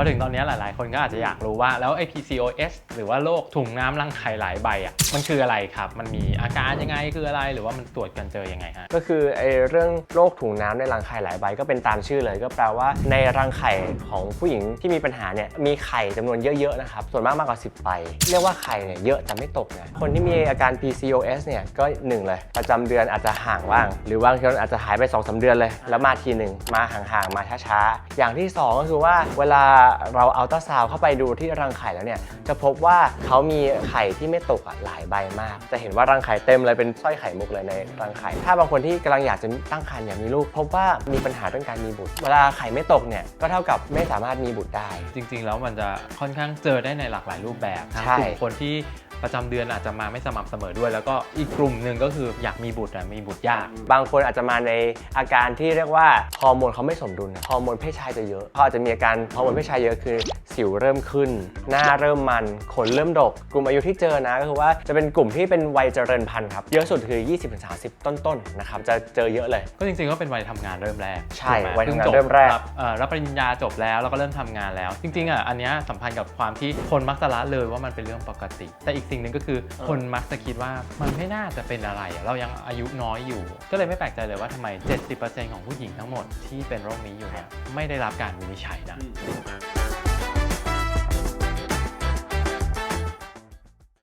พอถึงตอนนี้หลาย ๆ คนก็อาจจะอยากรู้ว่าแล้วไอ้ PCOS หรือว่าโรคถุงน้ำรังไข่หลายใบอะมันคืออะไรครับ มันมีอาการยังไงคืออะไรหรือว่ามันตรวจกันเจอยังไงฮะก็คือไอ้เรื่องโรคถุงน้ำในรังไข่หลายใบก็เป็นตามชื่อเลย ก็แปลว่าในรังไข่ของผู้หญิงที่มีปัญหาเนี่ยมีไข่จำนวนเยอะ ๆ นะครับ ส่วนมากมากกว่า 10ใบเรียกว่าไข่เนี่ยเยอะแต่ไม่ตกนะคนที่มีอาการ PCOS เนี่ยก็หนึ่งเลยประจำเดือนอาจจะห่างบ้าง หรือบางทีอาจจะหายไป2อสเดือนเลย แล้วมาทีหนึ่งมาห่างๆมาช้าๆอย่างที่สองก็คือว่าเวลาเราเอาตราซาวด์เข้าไปดูที่รังไข่แล้วเนี่ยจะพบว่าเขามีไข่ที่ไม่ตกอะหลายใบมาก จะเห็นว่ารังไข่เต็มเลยเป็นสร้อยไข่มุกเลยในรังไข่ ถ้าบางคนที่กำลังอยากจะตั้งครรภ์อยากมีลูกพบว่ามีปัญหาเรื่องการมีบุตร เวลาไข่ไม่ตกเนี่ยก็เท่ากับไม่สามารถมีบุตรได้ จริงๆ แล้วมันจะค่อนข้างเจอได้ในหลากหลายรูปแบบทั้งใช่กลุ่มคนที่ ประจำเดือนอาจจะมาไม่สม่ำเสมอด้วย แล้วก็อีกกลุ่มหนึ่งก็คืออยากมีบุตรแต่มีบุตรยาก บางคนอาจจะมาในอาการที่เรียกว่าฮอร์โมนเขาไม่สมดุลฮอร์โมนเพศชายจะเยอะเขาอาจจะมีอาการฮอร์โมนเพศชายเยอะคือ สิวเริ่มขึ้น หน้าเริ่มมันขนเริ่มดก กลุ่มอายุที่เจอนะก็คือว่าจะเป็นกลุ่มที่เป็นวัยเจริญพันธุ์ครับเยอะสุดคือ 20-30 ต้นๆนะครับจะเจอเยอะเลย ก็จริงๆก็เป็นวัยทำงานเริ่มแรกใช่ถูกไหมวัยทำงานพิ่จบเริ่มแรก บเอ่อรับปริญญาจบแล้วแล้วก็เริ่มทำงานแล้ว จริงๆอะอันเนี้ยสัมพันธ์กับความที่คนมักจะละเลยว่ามันเป็นเรื่องปกติ แต่อีกสิ่งหนึ่งก็คือคนมักจะคิดว่ามันไม่น่าจะเป็นอะไรอะเรายังอายุน้อยอยู่ ก็เลยไม่แปลกใจเลยว่าทำไม 70%ของผู้หญิงทั้งหมดที่เป็นโรคนี้อยู่เนี่ยไม่ได้รับการวินิจฉัยนะ